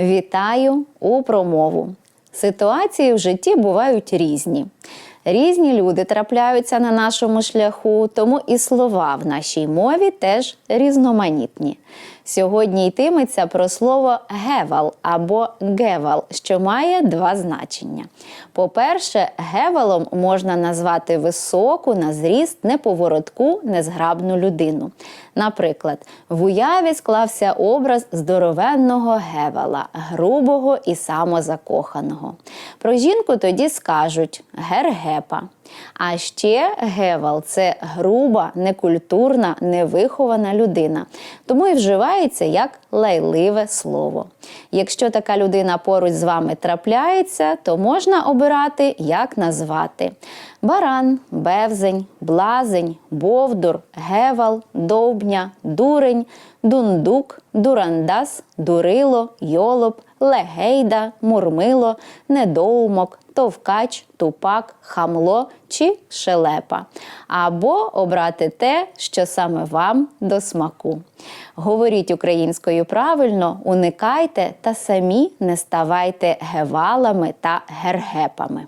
Вітаю у промову. Ситуації в житті бувають різні. Різні люди трапляються на нашому шляху, тому і слова в нашій мові теж різноманітні. Сьогодні йтиметься про слово гевал або гевал, що має два значення. По-перше, гевалом можна назвати високу на зріст, неповоротку, незграбну людину. Наприклад, в уяві склався образ здоровенного гевала, грубого і самозакоханого. Про жінку тоді скажуть гергепа. А ще гевал це груба, некультурна, невихована людина, тому і вживається як лайливе слово. Якщо така людина поруч з вами трапляється, то можна обирати, як назвати: баран, бевзень, блазень, бовдур, гевал, довбня, дурень, дундук, дурандас, дурило, йолоп, легейда, мурмило, недоумок, товкач, тупак, хамло чи шелепа. Або обрати те, що саме вам до смаку. Говоріть українською правильно, уникайте та самі не ставайте гевалами та гергепами.